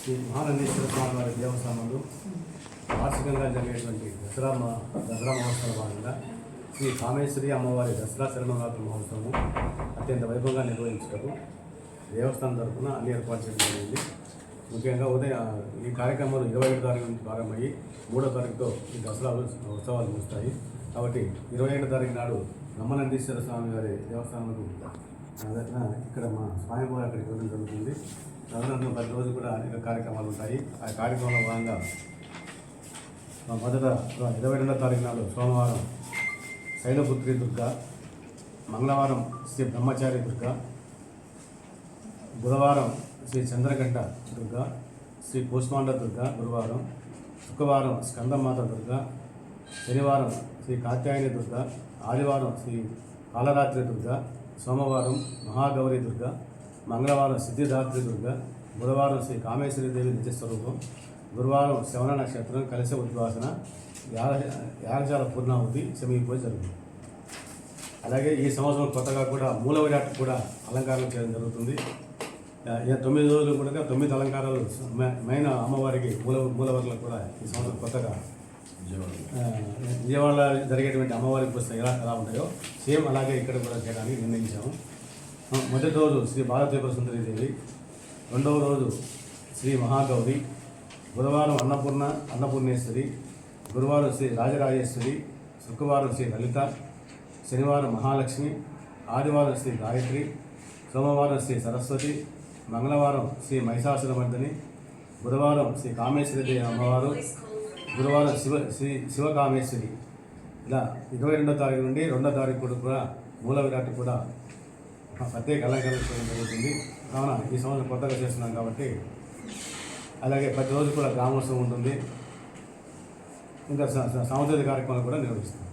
శ్రీ మహానందేశ్వర స్వామి వారి దేవస్థానంలో వార్షికంగా జరిగేటువంటి దసరా మా దసరా మహోత్సవం భాగంగా శ్రీ కామేశ్వరి అమ్మవారి దసరా శరణవరాత్రి మహోత్సవం అత్యంత వైభవంగా నిర్వహించటకు దేవస్థానం తరఫున అన్ని ఏర్పాటు చేయడం జరిగింది. ముఖ్యంగా ఉదయం ఈ కార్యక్రమాలు ఇరవై ఏడు తారీఖు నుంచి ప్రారంభమయ్యి మూడో తారీఖుతో ఈ దసరా ఉత్సవాలు ముగుస్తాయి. కాబట్టి ఇరవై ఏడు తారీఖు నాడు బ్రహ్మనందీశ్వర స్వామి వారి దేవస్థానంలో అదన ఇక్కడ మా స్వామివారి అక్కడికి వెళ్ళడం జరుగుతుంది. తదనంతరం ప్రతి రోజు కూడా అనేక కార్యక్రమాలు ఉంటాయి. ఆ కార్యక్రమంలో భాగంగా మా మొదట ఇరవై రెండవ తారీఖు నాడు సోమవారం శైలపుత్రి దుర్గ మంగళవారం శ్రీ బ్రహ్మచారి దుర్గ బుధవారం శ్రీ చంద్రగంట దుర్గ శ్రీ కోస్మాండ దుర్గ గురువారం శుక్రవారం స్కందమాత దుర్గ శనివారం శ్రీ కాత్యాయని దుర్గ ఆదివారం శ్రీ కాలరాత్రి దుర్గ సోమవారం మహాగౌరి దుర్గ మంగళవారం సిద్ధిదాత్రి దుర్గ బుధవారం శ్రీ కామేశ్వరి దేవి గురువారం శవణ నక్షత్రం కలిస ఉద్వాసన యాగ యాగశాల పూర్ణాహుతి శమీ జరుగుతుంది. అలాగే ఈ సంవత్సరం కొత్తగా కూడా మూల విరాట్ కూడా అలంకారం చేయడం జరుగుతుంది. ఈ తొమ్మిది రోజులు కూడా తొమ్మిది అలంకారాలు మెయిన్ అమ్మవారికి మూల మూలవర్లకు కూడా ఈ సంవత్సరం కొత్తగా విజయవాడలో జరిగేటువంటి అమ్మవారి పుస్తకం ఎలా ఎలా ఉంటాయో సేమ్ అలాగే ఇక్కడ కూడా చేయడానికి నిర్ణయించాము. మొదటి రోజు శ్రీ భారతీయ సుందరీదేవి రెండవ రోజు శ్రీ మహాగౌరి బుధవారం అన్నపూర్ణ అన్నపూర్ణేశ్వరి గురువారం శ్రీ రాజరాజేశ్వరి శుక్రవారం శ్రీ లలిత శనివారం మహాలక్ష్మి ఆదివారం శ్రీ గాయత్రి సోమవారం శ్రీ సరస్వతి మంగళవారం శ్రీ మహిషాసురమర్దని బుధవారం శ్రీ కామేశ్వరి అమ్మవారు గురువారం శివ శ్రీ శివకామేశ్వరి. ఇలా ఇరవై రెండో తారీఖు నుండి రెండో తారీఖు కూడా కూడా మూల విరాట్ కూడా ప్రత్యేక అలంకరణ చేయడం జరుగుతుంది. కావున ఈ సంవత్సరం కొత్తగా చేస్తున్నాం కాబట్టి అలాగే ప్రతిరోజు కూడా గ్రామోత్సవం ఉంటుంది. ఇంకా సాంస్కృతిక కార్యక్రమాలు కూడా నిర్వహిస్తాం.